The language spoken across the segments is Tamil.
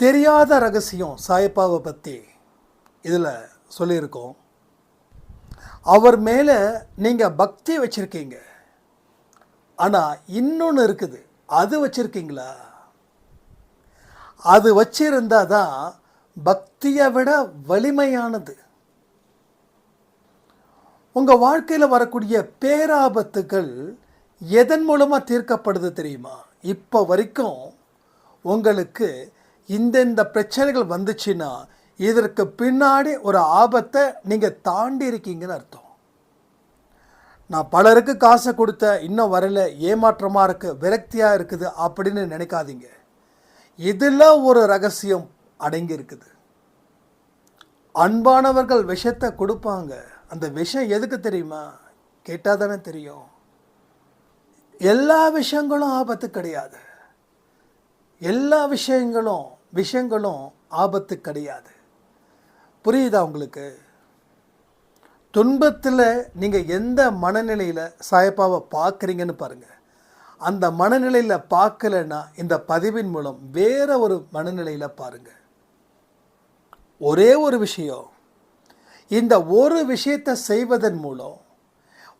தெரியாத ரகசியம் சாயப்பாவை பற்றி இதில் சொல்லியிருக்கோம். அவர் மேலே நீங்கள் பக்தி வச்சுருக்கீங்க. ஆனால் இன்னொன்று இருக்குது. அது வச்சுருக்கீங்களா? அது வச்சிருந்தால் தான் பக்தியை விட வலிமையானது. உங்கள் வாழ்க்கையில் வரக்கூடிய பேராபத்துகள் எதன் மூலமாக தீர்க்கப்படுது தெரியுமா? இப்போ வரைக்கும் உங்களுக்கு இந்தந்த பிரச்சனைகள் வந்துச்சுன்னா இதற்கு பின்னாடி ஒரு ஆபத்தை நீங்கள் தாண்டி இருக்கீங்கன்னு அர்த்தம். நான் பலருக்கு காசை கொடுத்த இன்னும் வரல ஏமாற்றமாக இருக்குது விரக்தியாக இருக்குது அப்படின்னு நினைக்காதீங்க. இதில் ஒரு ரகசியம் அடங்கி இருக்குது அன்பானவர்கள் விஷத்தை கொடுப்பாங்க. அந்த விஷம் எதுக்கு தெரியுமா? கேட்டால் தானே தெரியும். எல்லா விஷயங்களும் ஆபத்து கிடையாது. எல்லா விஷயங்களும் விஷயங்களும் ஆபத்து கிடையாது. புரியுதா உங்களுக்கு? துன்பத்தில் நீங்கள் எந்த மனநிலையில் சாயப்பாவை பார்க்குறீங்கன்னு பாருங்கள் அந்த மனநிலையில் பார்க்கலன்னா இந்த பதிவின் மூலம் வேற ஒரு மனநிலையில் பாருங்கள் ஒரே ஒரு விஷயம் இந்த ஒரு விஷயத்தை செய்வதன் மூலம்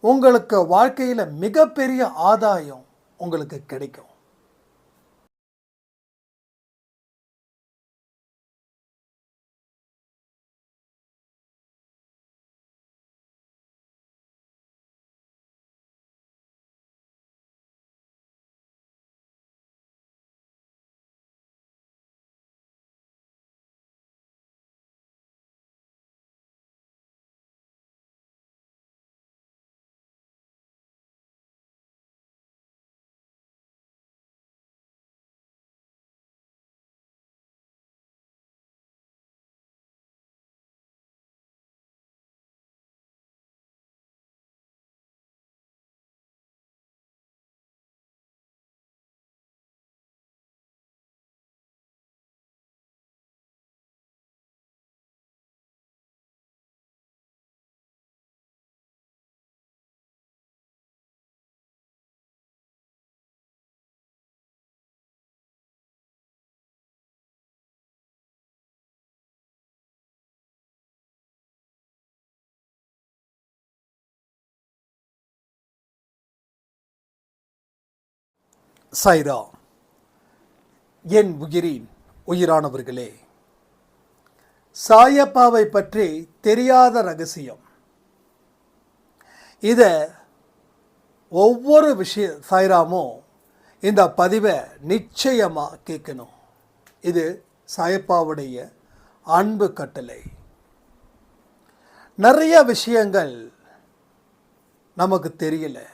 உங்களுக்கு வாழ்க்கையில் மிகப்பெரிய ஆதாயம் உங்களுக்கு கிடைக்கும். சைரா என் உயிரின் உயிரானவர்களே சாயப்பாவை பற்றி தெரியாத ரகசியம். இதை ஒவ்வொரு விஷய சாய்ராமும் இந்த பதிவை நிச்சயமாக கேட்கணும். இது சாயப்பாவுடைய அன்பு கட்டளை. நிறைய விஷயங்கள் நமக்கு தெரியலை.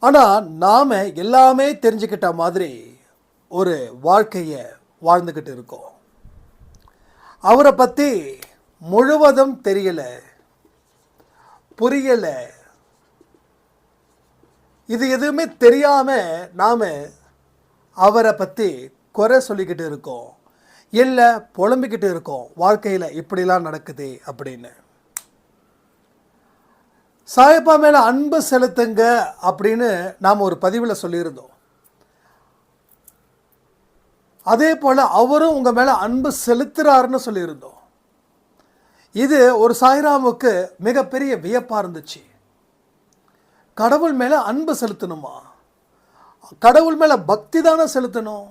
ஆனால் நாம் எல்லாமே தெரிஞ்சுக்கிட்ட மாதிரி ஒரு வாழ்க்கையை வாழ்ந்துக்கிட்டு இருக்கோம். அவரை பற்றி முழுவதும் தெரியலை புரியலை. இது எதுவுமே தெரியாமல் நாம் அவரை பற்றி குறை சொல்லிக்கிட்டு இருக்கோம். இல்லை புலம்பிக்கிட்டு இருக்கோம். வாழ்க்கையில் இப்படிலாம் நடக்குது அப்படின்னு. சாயப்பா மேலே அன்பு செலுத்துங்க அப்படின்னு நாம் ஒரு பதிவில் சொல்லியிருந்தோம். அதே போல் அவரும் உங்கள் மேலே அன்பு செலுத்துறாருன்னு சொல்லியிருந்தோம். இது ஒரு சாய்ராமுக்கு மிகப்பெரிய வியப்பாக இருந்துச்சு. கடவுள் மேலே அன்பு செலுத்தணுமா? கடவுள் மேலே பக்தி தானே செலுத்தணும்?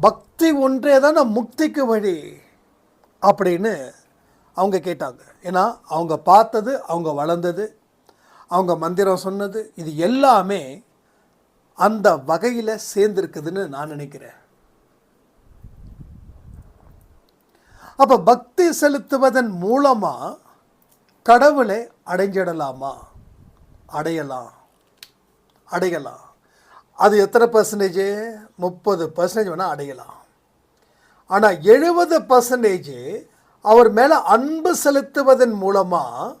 பக்தி ஒன்றே தானே முக்திக்கு வழி? அப்படின்னு அவங்க கேட்டாங்க. ஏன்னா அவங்க பார்த்தது அவங்க வளர்ந்தது அவங்க மந்திரம் சொன்னது இது எல்லாமே அந்த வகையில் சேர்ந்துருக்குதுன்னு நான் நினைக்கிறேன். அப்போ பக்தி செலுத்துவதன் மூலமாக கடவுளை அடைஞ்சிடலாமா? அடையலாம். அடையலாம். அது எத்தனை பர்சன்டேஜ் முப்பது பர்சன்டேஜ் வேணால் அடையலாம். ஆனால் எழுபது பர்சன்டேஜ் அவர் மேலே அன்பு செலுத்துவதன் மூலமாக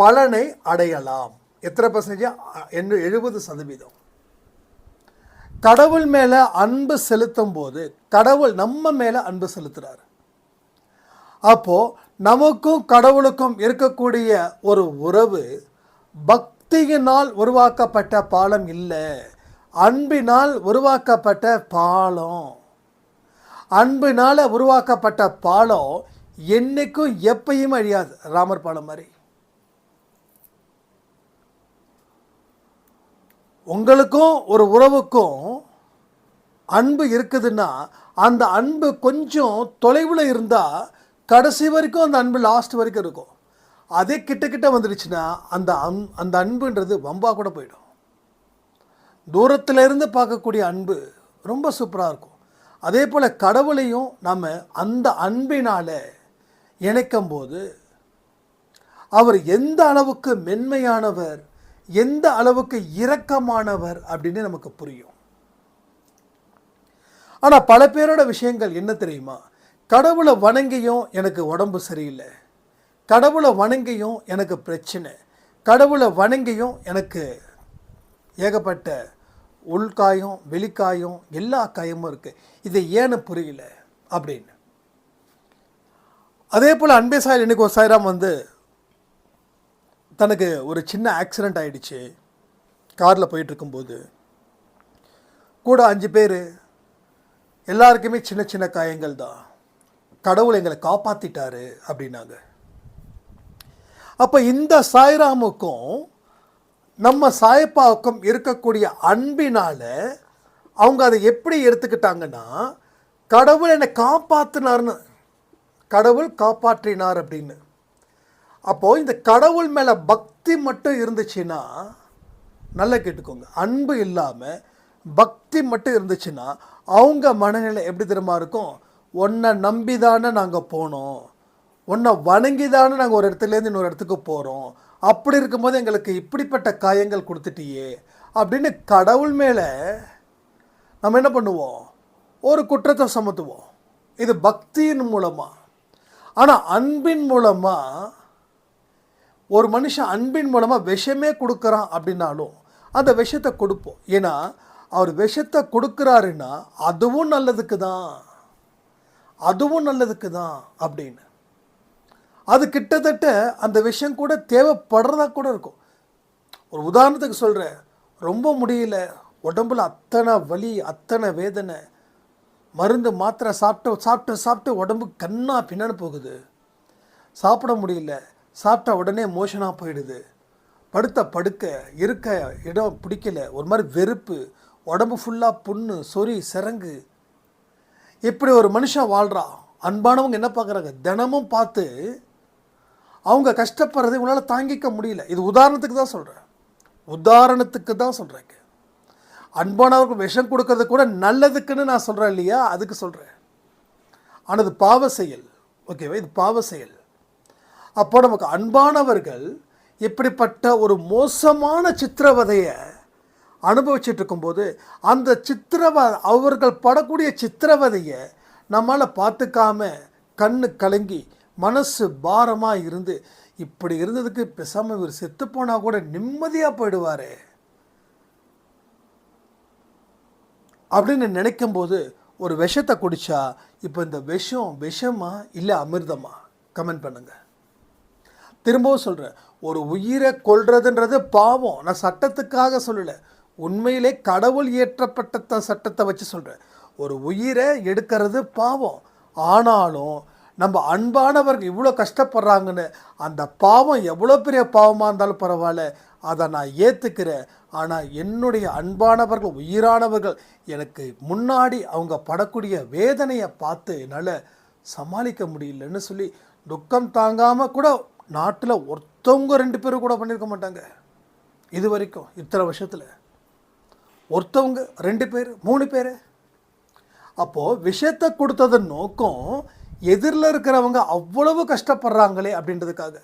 பலனை அடையலாம். எத்தனை பர்சன்டேஜ் என்று எழுபது சதவீதம். கடவுள் மேலே அன்பு செலுத்தும் போது கடவுள் நம்ம மேலே அன்பு செலுத்துறாரு. அப்போது நமக்கும் கடவுளுக்கும் இருக்கக்கூடிய ஒரு உறவு பக்தியினால் உருவாக்கப்பட்ட பாலம் இல்லை. அன்பினால் உருவாக்கப்பட்ட பாலம். அன்பினால் உருவாக்கப்பட்ட பாலம் என்னைக்கும் எப்பையும் அழியாது. ராமர் பாலம் மாதிரி. உங்களுக்கும் ஒரு உறவுக்கும் அன்பு இருக்குதுன்னா அந்த அன்பு கொஞ்சம் தொலைவில் இருந்தால் கடைசி வரைக்கும் அந்த அன்பு லாஸ்ட் வரைக்கும் இருக்கும். அதே கிட்ட கிட்ட வந்துடுச்சுன்னா அந்த அன் அந்த அன்புன்றது வம்பாக கூட போயிடும். தூரத்தில் இருந்து பார்க்கக்கூடிய அன்பு ரொம்ப சூப்பராக இருக்கும். அதே போல் கடவுளையும் நம்ம அந்த அன்பினால் இணைக்கும் போது அவர் எந்த அளவுக்கு மென்மையானவர் எந்த அளவுக்கு இரக்கமானவர் அப்படின்னு நமக்கு புரியும். ஆனால் பல பேரோட விஷயங்கள் என்ன தெரியுமா? கடவுளை வணங்கியும் எனக்கு உடம்பு சரியில்லை. கடவுளை வணங்கியும் எனக்கு பிரச்சனை. கடவுளை வணங்கியும் எனக்கு ஏகப்பட்ட உள்காயம் வெளிக்காயம் எல்லா காயமும் இருக்குது இது ஏன்னு புரியல? அப்படின்னு. அதே போல் அன்பே சாயல் இன்னைக்கு ஒரு சாய்ராம் வந்து தனக்கு ஒரு சின்ன ஆக்சிடெண்ட் ஆகிடுச்சு காரில் போயிட்டுருக்கும்போது. கூட அஞ்சு பேர். எல்லாருக்குமே சின்ன சின்ன காயங்கள் தான். கடவுள் எங்களை காப்பாற்றிட்டாரு அப்படின்னாங்க. அப்போ இந்த சாய்ராமுக்கும் நம்ம சாயப்பாவுக்கும் இருக்கக்கூடிய அன்பினால் அவங்க அதை எப்படி எடுத்துக்கிட்டாங்கன்னா கடவுள் என்னை காப்பாற்றினார்னு கடவுள் காப்பாற்றினார் அப்படின்னு. அப்போது இந்த கடவுள் மேலே பக்தி மட்டும் இருந்துச்சுன்னா நல்லா கேட்டுக்கோங்க அன்பு இல்லாமல் பக்தி மட்டும் இருந்துச்சுன்னா அவங்க மனநிலை எப்படி தெரியுமா இருக்கும்? உன்னை நம்பி தானே நாங்கள் போனோம். உன்னை வணங்கி தானே நாங்கள் ஒரு இடத்துலேருந்து இன்னொரு இடத்துக்கு போகிறோம் அப்படி இருக்கும்போது எங்களுக்கு இப்படிப்பட்ட காயங்கள் கொடுத்துட்டியே அப்படின்னு கடவுள் மேலே நம்ம என்ன பண்ணுவோம்? ஒரு குற்றத்தை சமத்துவோம். இது பக்தியின் மூலமாக ஆனால் அன்பின் மூலமாக ஒரு மனுஷன் அன்பின் மூலமாக விஷமே கொடுக்குறான் அப்படின்னாலும் அந்த விஷத்தை கொடுப்போம். ஏன்னா அவர் விஷத்தை கொடுக்குறாருன்னா அதுவும் நல்லதுக்கு தான். அதுவும் நல்லதுக்கு தான் அப்படின்னு. அது கிட்டத்தட்ட அந்த விஷயம் கூட தேவைப்படுறதா கூட இருக்கும். ஒரு உதாரணத்துக்கு சொல்கிறேன் ரொம்ப முடியல. உடம்புல அத்தனை வலி அத்தனை வேதனை. மருந்து மாத்திரை சாப்பிட்டு சாப்பிட்டு சாப்பிட்டு உடம்பு கண்ணா பின்னான்னு போகுது. சாப்பிட முடியல. சாப்பிட்ட உடனே மோஷனாக போயிடுது. படுத்த படுக்க இருக்க இடம் பிடிக்கல. ஒரு மாதிரி வெறுப்பு. உடம்பு ஃபுல்லாக புண்ணு சொறி சிறங்கு இப்படி ஒரு மனுஷன் வாழ்கிறான் அன்பானவங்க என்ன பார்க்குறாங்க? தினமும் பார்த்து அவங்க கஷ்டப்படுறதை உங்களால் தாங்கிக்க முடியல. இது உதாரணத்துக்கு தான் சொல்கிறேன் உதாரணத்துக்கு தான் சொல்கிறேங்க அன்பானவருக்கு விஷம் கொடுக்கறது கூட நல்லதுக்குன்னு நான் சொல்கிறேன் இல்லையா? அதுக்கு சொல்கிறேன் ஆனால் இது பாவ செயல். ஓகேவா இது பாவ செயல். அப்போ நமக்கு அன்பானவர்கள் இப்படிப்பட்ட ஒரு மோசமான சித்திரவதையை அனுபவிச்சுட்டு இருக்கும்போது அந்த சித்திரவ அவர்கள் படக்கூடிய சித்திரவதையை நம்மளால் பார்த்துக்காம கண்ணு கலங்கி மனசு பாரமாக இருந்து இப்படி இருந்ததுக்கு பேசாமல் இவர் செத்து போனால் கூட நிம்மதியாக போயிடுவாரே. அப்படின்னு நினைக்கும்போது ஒரு விஷத்தை குடித்தா இப்போ இந்த விஷம் விஷமா இல்லை அமிர்தமா? கமெண்ட் பண்ணுங்கள் திரும்பவும் சொல்கிறேன் ஒரு உயிரை கொள்றதுன்றது பாவம். நான் சட்டத்துக்காக சொல்லலை. உண்மையிலே கடவுள் இயற்றப்பட்ட த- சட்டத்தை வச்சு சொல்கிறேன் ஒரு உயிரை எடுக்கிறது பாவம். ஆனாலும் நம்ம அன்பானவர்கள் இவ்வளோ கஷ்டப்படுறாங்கன்னு அந்த பாவம் எவ்வளோ பெரிய பாவமாக இருந்தாலும் பரவாயில்ல அதை நான் ஏற்றுக்கிறேன் ஆனால் என்னுடைய அன்பானவர்கள் உயிரானவர்கள் எனக்கு முன்னாடி அவங்க படக்கூடிய வேதனையை பார்த்து என்னால் சமாளிக்க முடியலன்னு சொல்லி துக்கம் தாங்காமல் கூட நாட்டில் ஒருத்தவங்க ரெண்டு பேரும் கூட பண்ணியிருக்க மாட்டாங்க. இது வரைக்கும் இத்தனை வருஷத்தில். ஒருத்தவங்க ரெண்டு பேர் மூணு பேர். அப்போது விஷயத்தை கொடுத்ததன் நோக்கம் எதிரில் இருக்கிறவங்க அவ்வளவு கஷ்டப்படுறாங்களே அப்படின்றதுக்காக.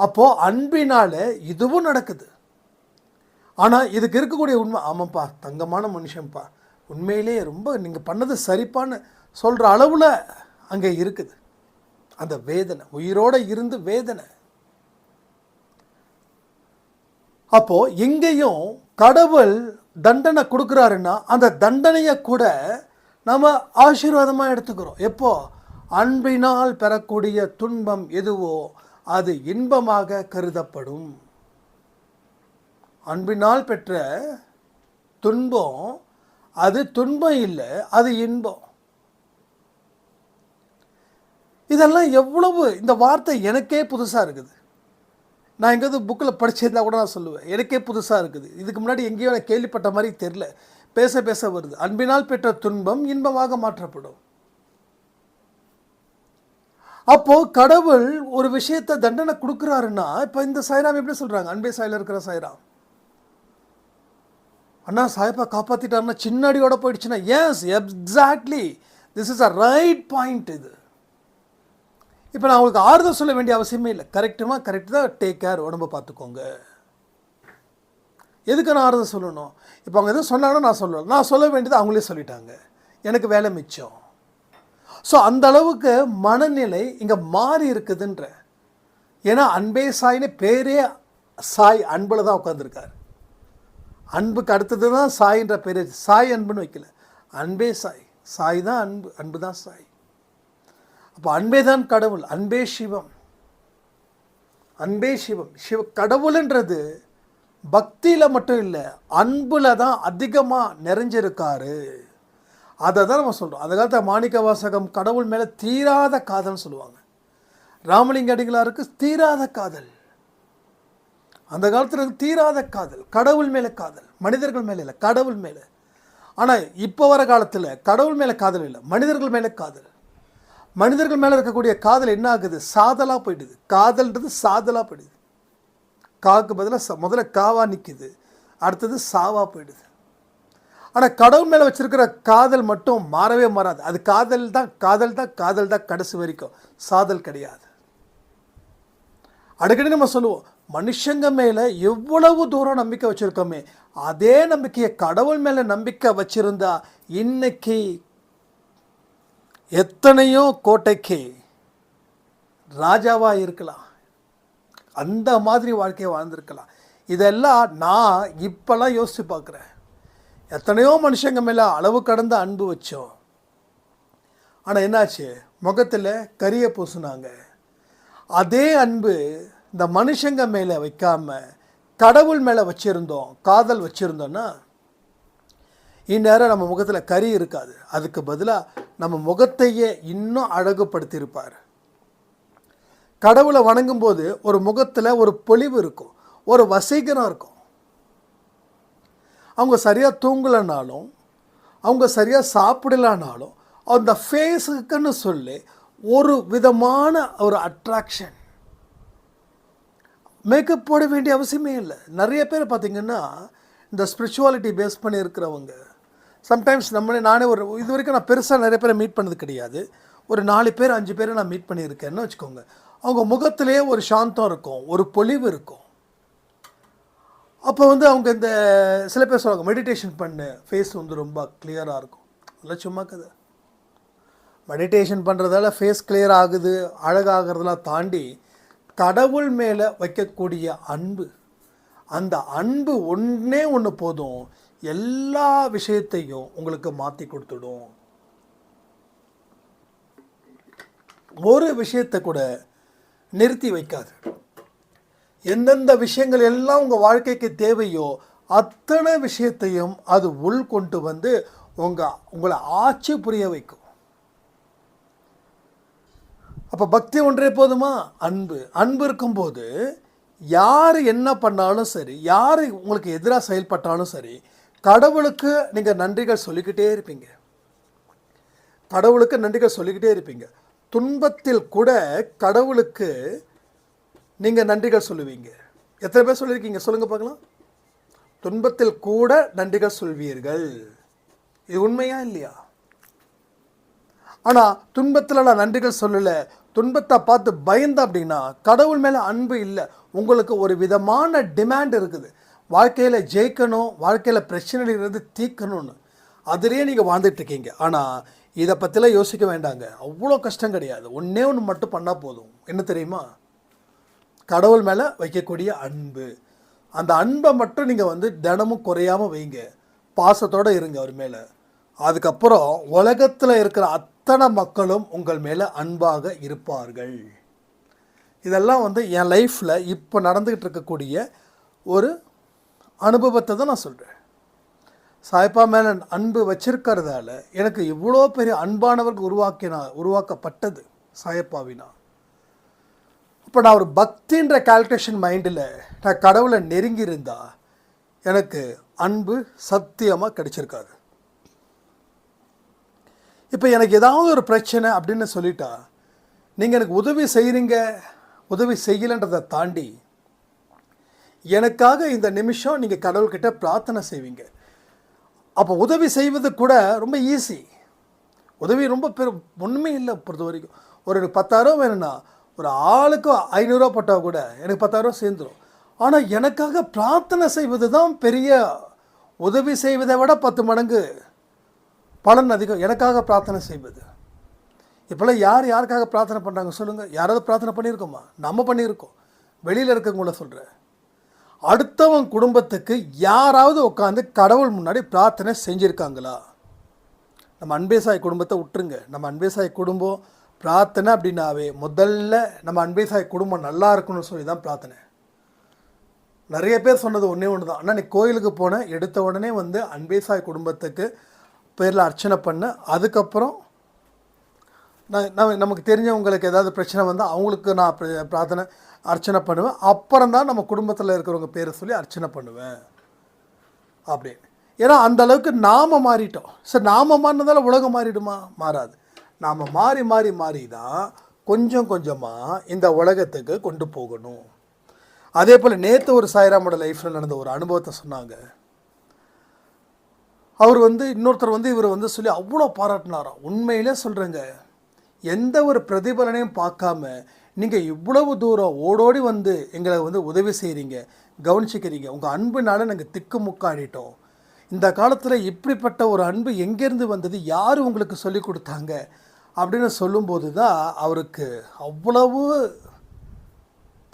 அப்போது அன்பினால் இதுவும் நடக்குது. ஆனால் இதுக்கு இருக்கக்கூடிய உண்மை ஆமாம்ப்பா தங்கமான மனுஷன்ப்பா. உண்மையிலேயே ரொம்ப நீங்கள் பண்ணது சரிப்பான்னு சொல்கிற அளவில் அங்கே இருக்குது. அந்த வேதனை உயிரோடு இருந்து வேதனை. அப்போது எங்கேயும் கடவுள் தண்டனை கொடுக்குறாருன்னா அந்த தண்டனையை கூட நம்ம ஆசீர்வாதமாக எடுத்துக்கிறோம். எப்போது அன்பினால் பெறக்கூடிய துன்பம் எதுவோ அது இன்பமாக கருதப்படும். அன்பினால் பெற்ற துன்பம் அது துன்பம் இல்லை அது இன்பம். இதெல்லாம் எவ்வளவு இந்த வார்த்தை எனக்கே புதுசாக இருக்குது. நான் எங்கேயாவது புக்கில் படிச்சிருந்தா கூட நான் சொல்லுவேன் எனக்கே புதுசாக இருக்குது. இதுக்கு முன்னாடி எங்கேயோ நான் கேள்விப்பட்ட மாதிரி தெரில பேச பேச வருது. அன்பினால் பெற்ற துன்பம் இன்பமாக மாற்றப்படும். அப்போ கடவுள் ஒரு விஷயத்தை தண்டனை கொடுக்குறாருன்னா இப்போ இந்த சாய்ராம் எப்படி சொல்றாங்க? அன்பே சாயில இருக்கிற சாய்ராம். அண்ணா சாய்ப்பா காப்பாற்றிட்டாருன்னா சின்னடியோட போயிடுச்சுன்னா yes exactly this is a right point இது. இப்போ நான் உங்களுக்கு ஆறுதல் சொல்ல வேண்டிய அவசியமே இல்லை. கரெக்டுமா கரெக்ட் தான். டேக் கேர் உடம்பை பார்த்துக்கோங்க. எதுக்கு நான் ஆறுதல் சொல்லணும்? இப்போ அவங்க எதுவும் சொன்னாங்கன்னா நான் சொல்லணும் நான் சொல்ல வேண்டியது அவங்களே சொல்லிட்டாங்க. எனக்கு வேலை மிச்சம். ஸோ அந்த அளவுக்கு மனநிலை இங்கே மாறி இருக்குதுன்ற. ஏன்னா அன்பே சாய்னு பேரே சாய் அன்பில் தான் உட்காந்துருக்காரு அன்புக்கு அடுத்தது தான் சாய்ன்ற பேர். சாய் அன்புன்னு வைக்கல. அன்பே சாய். சாய் தான் அன்பு. அன்பு தான் சாய். அப்போ அன்பே தான் கடவுள். அன்பே சிவம். அன்பே சிவம். சிவ கடவுள்ன்றது பக்தியில் மட்டும் இல்லை அன்பில் தான் அதிகமாக நிறைஞ்சிருக்காரு. அதை தான் நம்ம சொல்கிறோம் அந்த காலத்தில் மாணிக்க வாசகம் கடவுள் மேலே தீராத காதல்னு சொல்லுவாங்க. ராமலிங்க அடிகளாருக்கு தீராத காதல். அந்த காலத்தில் தீராத காதல் கடவுள் மேலே காதல் மனிதர்கள் மேலே இல்லை கடவுள் மேலே. ஆனால் இப்போ வர காலத்தில் கடவுள் மேலே காதல் இல்லை மனிதர்கள் மேலே காதல். மனிதர்கள் மேலே இருக்கக்கூடிய காதல் என்ன ஆகுது? சாதலாக போயிடுது. காதல்ன்றது சாதலாக போயிடுது. காக்கு பதிலாக ச முதல்ல காவா நிற்குது அடுத்தது சாவா போயிடுது. ஆனால் கடவுள் மேலே வச்சிருக்கிற காதல் மட்டும் மாறவே மாறாது. அது காதல் தான் காதல் தான் காதல் தான் கடைசி வரைக்கும். சாதல் கிடையாது. அடிக்கடி நம்ம சொல்லுவோம் மனுஷங்க மேலே எவ்வளவு தூரம் நம்பிக்கை வச்சுருக்கோமே அதே நம்பிக்கையை கடவுள் மேலே நம்பிக்கை வச்சிருந்தா இன்னைக்கு எத்தனையோ கோட்டைக்கு ராஜாவாக இருக்கலாம். அந்த மாதிரி வாழ்க்கையை வாழ்ந்திருக்கலாம். இதெல்லாம் நான் இப்போல்லாம் யோசித்து பார்க்குறேன். எத்தனையோ மனுஷங்க மேலே அளவு கடந்த அன்பு வச்சோம். ஆனால் என்னாச்சு? முகத்தில் கரிய பூசுனாங்க. அதே அன்பு இந்த மனுஷங்க மேலே வைக்காம கடவுள் மேலே வச்சுருந்தோம் காதல் வச்சுருந்தோன்னா இந்நேரம் நம்ம முகத்தில் கறி இருக்காது. அதுக்கு பதிலாக நம்ம முகத்தையே இன்னும் அழகுபடுத்தியிருப்பார். கடவுளை வணங்கும்போது ஒரு முகத்தில் ஒரு பொலிவு இருக்கும் ஒரு வசீகரம் இருக்கும். அவங்க சரியாக தூங்கலைனாலும் அவங்க சரியாக சாப்பிடலனாலும் அந்த ஃபேஸுக்குன்னு சொல்லி ஒரு விதமான ஒரு அட்ராக்ஷன் மேக்கப் போட வேண்டிய அவசியமே இல்லை. நிறைய பேர் பார்த்திங்கன்னா இந்த ஸ்பிரிச்சுவாலிட்டி பேஸ் பண்ணி இருக்கிறவங்க சம்டைம்ஸ் நம்மளே நானே ஒரு இது வரைக்கும் நான் பெருசாக நிறைய பேரை மீட் பண்ணது கிடையாது. ஒரு நாலு பேர் அஞ்சு பேரை நான் மீட் பண்ணியிருக்கேன்னு வச்சுக்கோங்க. அவங்க முகத்திலே ஒரு சாந்தம் இருக்கும் ஒரு பொலிவு இருக்கும். அப்போ வந்து அவங்க இந்த சில பேர் சொல்லுவாங்க மெடிடேஷன் பண்ணு. ஃபேஸ் வந்து ரொம்ப கிளியராக இருக்கும். இல்லை சும்மா கதை. மெடிடேஷன் பண்ணுறதால ஃபேஸ் கிளியர் ஆகுது அழகாகிறதுலாம் தாண்டி கடவுள் மேலே வைக்கக்கூடிய அன்பு அந்த அன்பு ஒன்றே ஒன்று போதும் எல்லா விஷயத்தையும் உங்களுக்கு மாற்றி கொடுத்துடும். ஒரு விஷயத்தை கூட நிறுத்தி வைக்காது. எந்தெந்த விஷயங்கள் எல்லாம் உங்கள் வாழ்க்கைக்கு தேவையோ அத்தனை விஷயத்தையும் அது உள் கொண்டு வந்து உங்கள் உங்களை ஆட்சி புரிய வைக்கும். அப்போ பக்தி ஒன்றே போதுமா? அன்பு. அன்பு இருக்கும்போது யார் என்ன பண்ணாலும் சரி யார் உங்களுக்கு எதிராக செயல்பட்டாலும் சரி கடவுளுக்கு நீங்கள் நன்றிகள் சொல்லிக்கிட்டே இருப்பீங்க. கடவுளுக்கு நன்றிகள் சொல்லிக்கிட்டே இருப்பீங்க. துன்பத்தில் கூட கடவுளுக்கு நீங்கள் நன்றிகள் சொல்லுவீங்க. எத்தனை பேர் சொல்லியிருக்கீங்க? சொல்லுங்கள் பார்க்கலாம். துன்பத்தில் கூட நன்றிகள் சொல்வீர்கள். இது உண்மையா இல்லையா? ஆனால் துன்பத்தில் நான் நன்றிகள் சொல்லலை. துன்பத்தை பார்த்து பயந்த அப்படின்னா கடவுள் மேலே அன்பு இல்லை. உங்களுக்கு ஒரு விதமான டிமாண்ட் இருக்குது. வாழ்க்கையில் ஜெயிக்கணும் வாழ்க்கையில் பிரச்சனையிலிருந்து தீர்க்கணும்னு. அதிலேயே நீங்கள் வாழ்ந்துட்டு இருக்கீங்க. ஆனால் இதை பற்றிலாம் யோசிக்க வேண்டாங்க. அவ்வளோ கஷ்டம் கிடையாது. ஒன்றே ஒன்று மட்டும் பண்ணால் போதும். என்ன தெரியுமா? கடவுள் மேலே வைக்கக்கூடிய அன்பு. அந்த அன்பை மட்டும் நீங்கள் வந்து தினமும் குறையாமல் வைங்க. பாசத்தோடு இருங்க அவர் மேலே. அதுக்கப்புறம் உலகத்தில் இருக்கிற அத்தனை மக்களும் உங்கள் மேலே அன்பாக இருப்பார்கள். இதெல்லாம் வந்து என் லைஃப்பில் இப்போ நடந்துக்கிட்டு இருக்கக்கூடிய ஒரு அனுபவத்தை தான் நான் சொல்கிறேன் சாய்ப்பா மேலே அன்பு வச்சிருக்கிறதால எனக்கு இவ்வளோ பெரிய அன்பானவர்கள் உருவாக்கினா உருவாக்கப்பட்டது சாயப்பாவினா. இப்போ நான் ஒரு பக்தின்ற கால்குலேஷன் மைண்டில் நான் கடவுளை நெருங்கி இருந்தால் எனக்கு அன்பு சத்தியமாக கிடைச்சிருக்காது. இப்போ எனக்கு ஏதாவது ஒரு பிரச்சனை அப்படின்னு சொல்லிட்டா நீங்கள் எனக்கு உதவி செய்கிறீங்க உதவி செய்யலைன்றதை தாண்டி எனக்காக இந்த நிமிஷம் நீங்கள் கடவுள்கிட்ட பிரார்த்தனை செய்வீங்க. அப்போ உதவி செய்வது கூட ரொம்ப ஈஸி உதவி ரொம்ப பெரும் ஒன்றுமே இல்லை பொறுத்த வரைக்கும் ஒரு எனக்கு பத்தாயிரம் வேணும்னா ஒரு ஆளுக்கு ஐநூறுரூவா போட்டால் கூட எனக்கு பத்தாயிரம் சேர்ந்துடும் ஆனால் எனக்காக பிரார்த்தனை செய்வது தான் பெரிய உதவி செய்வதை விட பத்து மடங்கு பலன் அதிகம். எனக்காக பிரார்த்தனை செய்வது. இப்போல்லாம் யார் யாருக்காக பிரார்த்தனை பண்ணுறாங்க சொல்லுங்கள் யாராவது பிரார்த்தனை பண்ணியிருக்கோமா? நம்ம பண்ணியிருக்கோம். வெளியில் இருக்கவங்கள சொல்கிறேன் அடுத்தவன் குடும்பத்துக்கு யாராவது உட்காந்து கடவுள் முன்னாடி பிரார்த்தனை செஞ்சுருக்காங்களா? நம்ம அன்பேசாய் குடும்பத்தை விட்டுருங்க. நம்ம அன்பேசாய் குடும்பம் பிரார்த்தனை அப்படின்னாவே முதல்ல நம்ம அன்பேசாய் குடும்பம் நல்லா இருக்கணும்னு சொல்லி தான் பிரார்த்தனை. நிறைய பேர் சொன்னது ஒன்றே ஒன்று தான் ஆனால் நீ கோயிலுக்கு போனேன் எடுத்த உடனே வந்து அன்பேசாய் குடும்பத்துக்கு பேரில் அர்ச்சனை பண்ண. அதுக்கப்புறம் நான் நமக்கு தெரிஞ்சவங்களுக்கு ஏதாவது பிரச்சனை வந்தால் அவங்களுக்கு நான் பிரார்த்தனை அர்ச்சனை பண்ணுவேன். அப்புறம் தான் நம்ம குடும்பத்தில் இருக்கிறவங்க பேரை சொல்லி அர்ச்சனை பண்ணுவேன். அப்படின்னு. ஏன்னா அந்த அளவுக்கு நாம மாறிட்டோம். சரி நாம மாறினதால உலகம் மாறிடுமா? மாறாது. நாம் மாறி மாறி மாறி தான் கொஞ்சம் கொஞ்சமாக இந்த உலகத்துக்கு கொண்டு போகணும். அதே போல் நேற்று ஒரு சாய்ராமோட லைஃப்பில் நடந்த ஒரு அனுபவத்தை சொன்னாங்க. அவர் வந்து இன்னொருத்தர் வந்து இவர் வந்து சொல்லி அவ்வளோ பாராட்டினாராம். உண்மையிலே சொல்கிறேங்க எந்த ஒரு பிரதிபலனையும் பார்க்காம நீங்கள் இவ்வளவு தூரம் ஓடோடி வந்து எங்களை வந்து உதவி செய்கிறீங்க கவனிச்சிக்கிறீங்க. உங்கள் அன்புனால நாங்கள் திக்கு முக்காடிட்டோம். இந்த காலத்தில் இப்படிப்பட்ட ஒரு அன்பு எங்கேருந்து வந்தது? யார் உங்களுக்கு சொல்லி கொடுத்தாங்க? அப்படின்னு சொல்லும்போது தான் அவருக்கு அவ்வளவு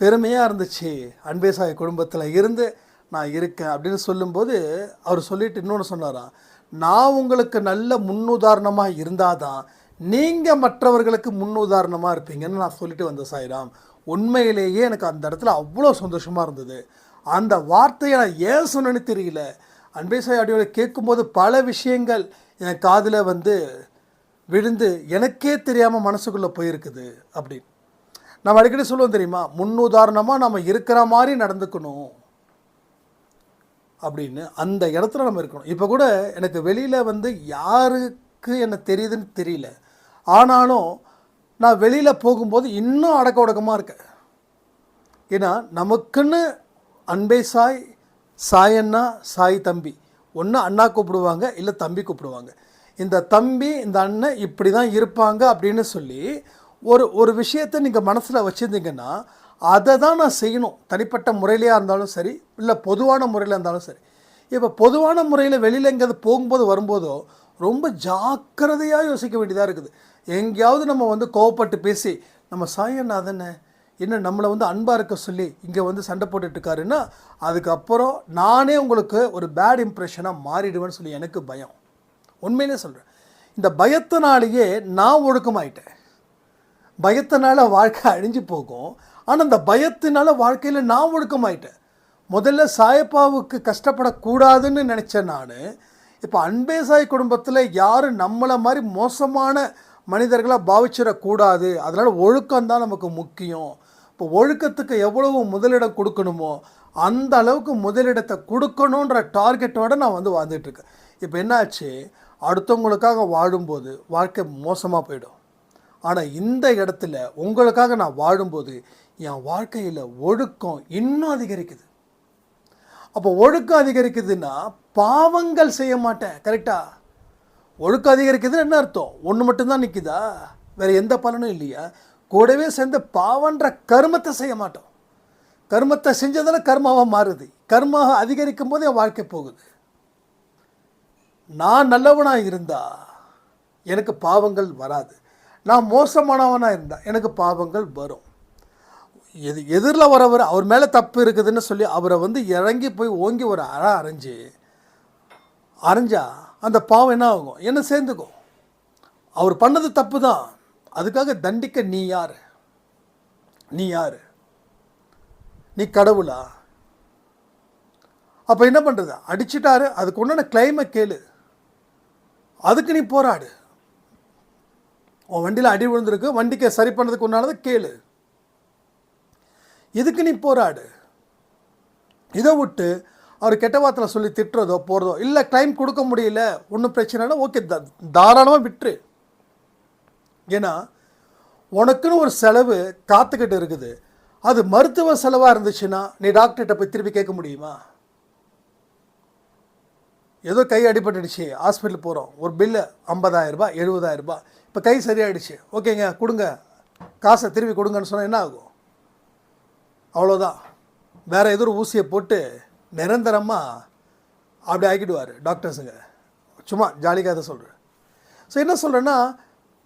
பெருமையாக இருந்துச்சு. அன்பேசாய் குடும்பத்தில் இருந்து நான் இருக்கேன் அப்படின்னு சொல்லும்போது அவர் சொல்லிட்டு இன்னொன்று சொன்னாராம் நான் உங்களுக்கு நல்ல முன்னுதாரணமாக இருந்தால் தான் நீங்கள் மற்றவர்களுக்கு முன்னுதாரணமாக இருப்பீங்கன்னு நான் சொல்லிட்டு வந்தேன் சாய்ராம். உண்மையிலேயே எனக்கு அந்த இடத்துல அவ்வளோ சந்தோஷமாக இருந்தது. அந்த வார்த்தையை நான் ஏன் சொன்னேன்னு தெரியல. அன்பேசாய் அடியோட கேட்கும்போது பல விஷயங்கள் என் காதில் வந்து விழுந்து எனக்கே தெரியாமல் மனசுக்குள்ளே போயிருக்குது அப்படின்னு. நம்ம அடிக்கடி சொல்லுவோம் தெரியுமா? முன்னுதாரணமாக நம்ம இருக்கிற மாதிரி நடந்துக்கணும் அப்படின்னு. அந்த இடத்துல நம்ம இருக்கணும். இப்போ கூட எனக்கு வெளியில் வந்து யாருக்கு என்ன தெரியுதுன்னு தெரியல. ஆனாலும் நான் வெளியில் போகும்போது இன்னும் அடக்க உடக்கமாக இருக்கேன். ஏன்னா நமக்குன்னு அன்பே சாய் சாயண்ணா சாய் தம்பி. ஒன்று அண்ணா கூப்பிடுவாங்க இல்லை தம்பி கூப்பிடுவாங்க. இந்த தம்பி இந்த அண்ணன் இப்படி தான் இருப்பாங்க அப்படின்னு சொல்லி ஒரு ஒரு விஷயத்தை நீங்கள் மனசில் வச்சுருந்தீங்கன்னா அதை தான் நான் செய்யணும். தனிப்பட்ட முறையிலையாக இருந்தாலும் சரி இல்லை பொதுவான முறையில் இருந்தாலும் சரி. இப்போ பொதுவான முறையில் வெளியில் எங்கேயாவது போகும்போது வரும்போதோ ரொம்ப ஜாக்கிரதையாக யோசிக்க வேண்டியதாக இருக்குது. எங்கேயாவது நம்ம வந்து கோவப்பட்டு பேசி நம்ம சாயண்ணா தானே என்ன நம்மளை வந்து அன்பாக இருக்க சொல்லி இங்கே வந்து சண்டை போட்டுட்ருக்காருன்னா அதுக்கப்புறம் நானே உங்களுக்கு ஒரு பேட் இம்ப்ரெஷனாக மாறிடுவேன்னு சொல்லி எனக்கு பயம். உண்மையிலே சொல்கிறேன் இந்த பயத்தினாலேயே நான் ஒழுக்கமாயிட்டேன் பயத்தினால வாழ்க்கை அழிஞ்சு போகும். ஆனால் அந்த பயத்தினால வாழ்க்கையில் நான் ஒழுக்கமாயிட்டேன் முதல்ல சாயப்பாவுக்கு கஷ்டப்படக்கூடாதுன்னு நினச்சேன் நான் இப்போ அன்பே சாய் குடும்பத்தில் யாரும் நம்மளை மாதிரி மோசமான மனிதர்களாக பாவிச்சிடக்கூடாது. அதனால் ஒழுக்கம் தான் நமக்கு முக்கியம். இப்போ ஒழுக்கத்துக்கு எவ்வளவு முதலிடம் கொடுக்கணுமோ அந்த அளவுக்கு முதலிடத்தை கொடுக்கணுன்ற டார்கெட்டோடு நான் வந்து வாழ்ந்துட்டுருக்கேன் இப்போ என்னாச்சு அடுத்தவங்களுக்காக வாழும்போது வாழ்க்கை மோசமாக போயிடும். ஆனால் இந்த இடத்துல உங்களுக்காக நான் வாழும்போது என் வாழ்க்கையில் ஒழுக்கம் இன்னும் அதிகரிக்குது. அப்போ ஒழுக்கம் அதிகரிக்குதுன்னா பாவங்கள் செய்ய மாட்டேன். கரெக்டாக ஒழுக்கம் அதிகரிக்குதுன்னு என்ன அர்த்தம்? ஒன்று மட்டும்தான் நிற்குதா வேற எந்த பலனும் இல்லையா? கூடவே சேர்ந்து பாவன்ற கர்மத்தை செய்ய மாட்டோம். கர்மத்தை செஞ்சதால கர்மாவாக மாறுது. கர்மாவை அதிகரிக்கும் போது என் வாழ்க்கை போகுது. நான் நல்லவனாக இருந்தா எனக்கு பாவங்கள் வராது. நான் மோசமானவனாக இருந்தால் எனக்கு பாவங்கள் வரும். எது எதிரில் வரவர் அவர் மேலே தப்பு இருக்குதுன்னு சொல்லி அவரை வந்து இறங்கி போய் ஓங்கி ஒரு அற அரைஞ்சு அரைஞ்சா அந்த பாவம் என்ன ஆகும்? என்ன சேர்ந்துக்கும்? அவர் பண்ணது தப்பு தான் அதுக்காக தண்டிக்க நீ யார்? நீ யார்? நீ கடவுளா? அப்போ என்ன பண்ணுறது அடிச்சிட்டாரு. அதுக்கு உண்டான கிளைமை கேளு. அதுக்கு நீ போராடு. உன் வண்டியில் அடி விழுந்திருக்கு வண்டிக்கு சரி பண்ணுறதுக்கு உண்டானது கேளு. இதுக்கு நீ போராடு. இதை விட்டு அவர் கெட்ட வார்த்தையில் சொல்லி திட்டுறதோ போகிறதோ இல்லை டைம் கொடுக்க முடியல ஒன்றும் பிரச்சனைனா ஓகே தாராளமாக விட்டுரு. ஏன்னா உனக்குன்னு ஒரு செலவு காத்துக்கிட்டு இருக்குது. அது மருத்துவ செலவாக இருந்துச்சுன்னா நீ டாக்டர்கிட்ட போய் திருப்பி கேட்க முடியுமா? ஏதோ கை அடிபட்டுடுச்சு ஹாஸ்பிட்டல் போகிறோம் ஒரு பில்லு ஐம்பதாயிரரூபா எழுபதாயிரரூபா இப்போ கை சரியாயிடுச்சு. ஓகேங்க கொடுங்க. காசை திருப்பி கொடுங்கன்னு சொன்னால் என்ன ஆகும்? அவ்வளோதான் வேறு ஏதோ ஒரு ஊசியை போட்டு நிரந்தரமாக அப்படி ஆக்கிடுவார் டாக்டர்ஸுங்க சும்மா ஜாலிக்காக தான் சொல்கிறேன் ஸோ என்ன சொல்கிறேன்னா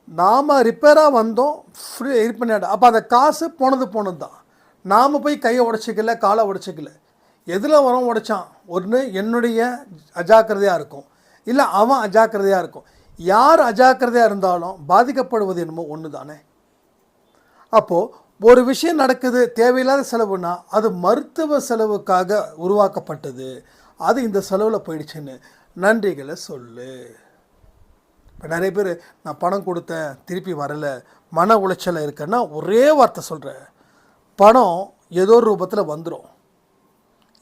நாம் ரிப்பேராக வந்தோம் ஃப்ரீ இது பண்ணியாடு அப்போ அந்த காசு போனது போனது தான் நாம் போய் கையை உடச்சிக்கல காலை உடச்சிக்கல. எதில் வரோம் உடைச்சான்? ஒன்று என்னுடைய அஜாக்கிரதையாக இருக்கும். இல்லை அவன் அஜாக்கிரதையாக இருக்கும். யார் அஜாக்கிரதையாக இருந்தாலும் பாதிக்கப்படுவது என்னமோ ஒன்று தானே அப்போது ஒரு விஷயம் நடக்குது தேவையில்லாத செலவுனா அது மருத்துவ செலவுக்காக உருவாக்கப்பட்டது. அது இந்த செலவில் போயிடுச்சுன்னு நன்றிகளை சொல்லு. இப்போ நிறைய பேர் நான் பணம் கொடுத்தேன் திருப்பி வரலை மன உளைச்சலில் இருக்கேன்னா ஒரே வார்த்தை சொல்கிறேன் பணம் ஏதோ ஒரு ரூபத்தில் வந்துடும்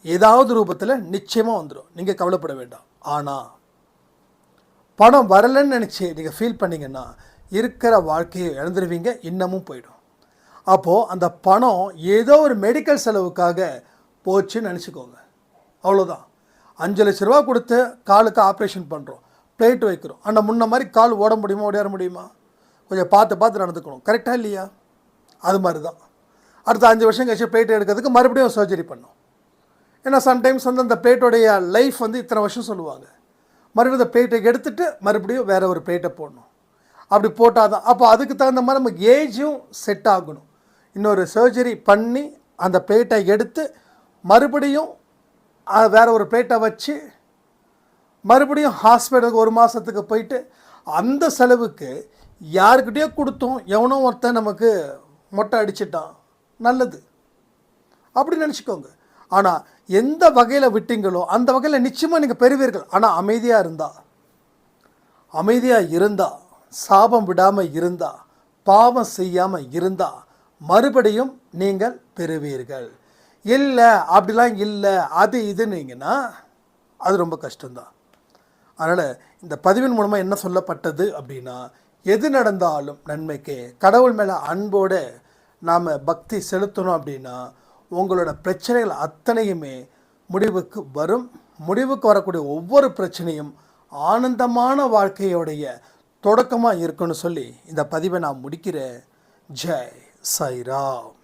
ஏதாவது ரூபத்தில் நிச்சயமாக வந்துடும் நீங்கள் கவலைப்பட வேண்டாம். ஆனால் பணம் வரலைன்னு நினச்சி நீங்கள் ஃபீல் பண்ணிங்கன்னா இருக்கிற வாழ்க்கையை இழந்துருவீங்க இன்னமும் போயிடும். அப்போது அந்த பணம் ஏதோ ஒரு மெடிக்கல் செலவுக்காக போச்சுன்னு நினச்சிக்கோங்க. அவ்வளோதான் அஞ்சு லட்ச ரூபா கொடுத்து காலுக்கு ஆப்ரேஷன் பண்ணுறோம் பிளேட் வைக்கிறோம். ஆனால் முன்ன மாதிரி கால் ஓட முடியுமா ஓடியார முடியுமா? கொஞ்சம் பார்த்து பார்த்து நடந்துக்கணும். கரெக்டாக இல்லையா? அது மாதிரி தான் அடுத்த அஞ்சு வருஷம் கழிச்சு பிளேட் எடுக்கிறதுக்கு மறுபடியும் சர்ஜரி பண்ணோம் ஏன்னா சம்டைம்ஸ் வந்து அந்த பிளேட்டோடைய லைஃப் வந்து இத்தனை வருஷம் சொல்லுவாங்க. மறுபடியும் அந்த பிளேட்டை எடுத்துட்டு மறுபடியும் வேறு ஒரு பிளேட்டை போடணும். அப்படி போட்டால் தான். அப்போ அதுக்கு தகுந்த மாதிரி நமக்கு ஏஜும் செட் ஆகணும். இன்னொரு சர்ஜரி பண்ணி அந்த பிளேட்டை எடுத்து மறுபடியும் வேறு ஒரு பிளேட்டை வச்சு மறுபடியும் ஹாஸ்பிட்டலுக்கு ஒரு மாதத்துக்கு போயிட்டு அந்த செலவுக்கு யாருக்கிட்டேயோ கொடுத்தோம். எவனோ ஒருத்தன் நமக்கு மொட்டை அடிச்சிட்டான். நல்லது. அப்படி நினச்சிக்கோங்க. ஆனால் எந்த வகையில் விட்டீங்களோ அந்த வகையில் நிச்சயமாக நீங்கள் பெறுவீர்கள். ஆனால் அமைதியாக இருந்தா அமைதியாக இருந்தா சாபம் விடாமல் இருந்தா பாவம் செய்யாமல் இருந்தா மறுபடியும் நீங்கள் பெறுவீர்கள். இல்லை அப்படிலாம் இல்லை அது இதுன்னீங்கன்னா அது ரொம்ப கஷ்டம்தான். அதனால் இந்த பதிவின் மூலமாக என்ன சொல்லப்பட்டது அப்படின்னா எது நடந்தாலும் நன்மைக்கு கடவுள் மேலே அன்போடு நாம் பக்தி செலுத்தணும் அப்படின்னா உங்களோட பிரச்சனைகள் அத்தனையுமே முடிவுக்கு வரும். முடிவுக்கு வரக்கூடிய ஒவ்வொரு பிரச்சனையும் ஆனந்தமான வாழ்க்கையோடைய தொடக்கமாக இருக்குன்னு சொல்லி இந்த பதிவை நான் முடிக்கிறேன். ஜெய் சாய்ராம்.